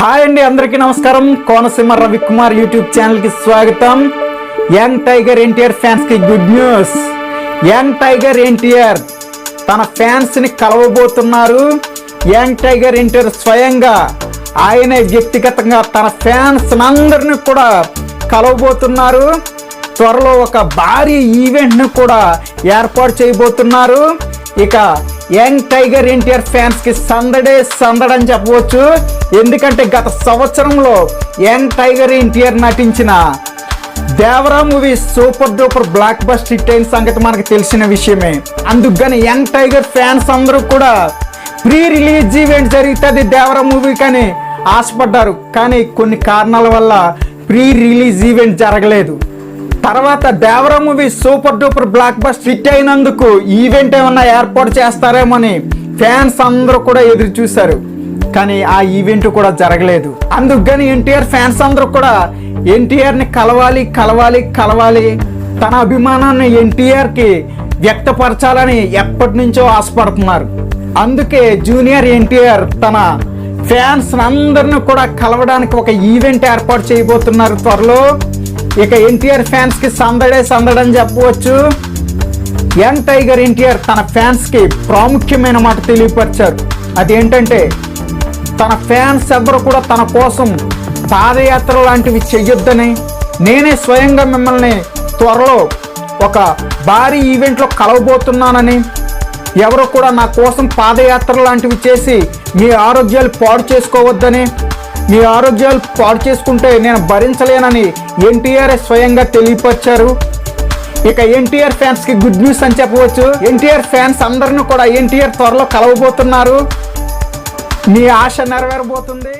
Hi అండి అందరికీ నమస్కారం. కోనసీమ రవికుమార్ యూట్యూబ్ ఛానల్కి స్వాగతం. యంగ్ టైగర్ ఎన్టీఆర్ ఫ్యాన్స్కి good news. Young tiger NTR తన ఫ్యాన్స్ని కలవబోతున్నారు. యంగ్ టైగర్ ఎన్టీఆర్ స్వయంగా ఆయనే వ్యక్తిగతంగా తన ఫ్యాన్స్ అందరిని కూడా కలవబోతున్నారు. త్వరలో ఒక భారీ ఈవెంట్ను కూడా ఏర్పాటు చేయబోతున్నారు. ఇక యంగ్ టైగర్ ఎన్టీఆర్ ఫ్యాన్స్కి సందడే సందడని చెప్పవచ్చు. ఎందుకంటే గత సంవత్సరంలో యంగ్ టైగర్ ఎన్టీఆర్ నటించిన Devara movie super duper blockbuster hit అయిన సంగతి మనకు తెలిసిన విషయమే. అందుకని యంగ్ టైగర్ ఫ్యాన్స్ అందరూ కూడా ప్రీ రిలీజ్ ఈవెంట్ జరుగుతుంది దేవరా మూవీ కానీ ఆశపడ్డారు. కానీ కొన్ని కారణాల వల్ల ప్రీ రిలీజ్ ఈవెంట్ జరగలేదు. తర్వాత Devara movie super duper blockbuster hit అయినందుకు ఈవెంట్ ఏమన్నా ఏర్పాటు చేస్తారేమని ఫ్యాన్స్ అందరూ కూడా ఎదురు చూశారు. కానీ ఆ ఈవెంట్ కూడా జరగలేదు. అందుకని ఎన్టీఆర్ ఫ్యాన్స్ అందరూ కూడా ఎన్టీఆర్ని కలవాలి కలవాలి కలవాలి తన అభిమానాన్ని ఎన్టీఆర్కి వ్యక్తపరచాలని ఎప్పటి నుంచో ఆశపడుతున్నారు. అందుకే జూనియర్ ఎన్టీఆర్ తన ఫ్యాన్స్ అందరిని కూడా కలవడానికి ఒక ఈవెంట్ ఏర్పాటు చేయబోతున్నారు త్వరలో. ఇక ఎన్టీఆర్ ఫ్యాన్స్కి సందడే సందడని చెప్పవచ్చు. యంగ్ టైగర్ ఎన్టీఆర్ తన ఫ్యాన్స్కి ప్రాముఖ్యమైన మాట తెలియపరిచారు. అదేంటంటే తన ఫ్యాన్స్ ఎవరు కూడా తన కోసం పాదయాత్ర లాంటివి చెయ్యొద్దని నేనే స్వయంగా మిమ్మల్ని త్వరలో ఒక భారీ ఈవెంట్లో కలవబోతున్నానని ఎవరు కూడా నా కోసం పాదయాత్ర లాంటివి చేసి మీ ఆరోగ్యాలు పాడు చేసుకోవద్దని మీ ఆరోగ్యాలు పాడు చేసుకుంటే నేను భరించలేనని ఎన్టీఆర్ స్వయంగా తెలియపరిచారు. ఇక ఎన్టీఆర్ ఫ్యాన్స్కి గుడ్ న్యూస్ అని చెప్పవచ్చు. ఎన్టీఆర్ ఫ్యాన్స్ అందరిని కూడా ఎన్టీఆర్ త్వరలో కలవబోతున్నారు. మీ ఆశ నెరవేరబోతుంది.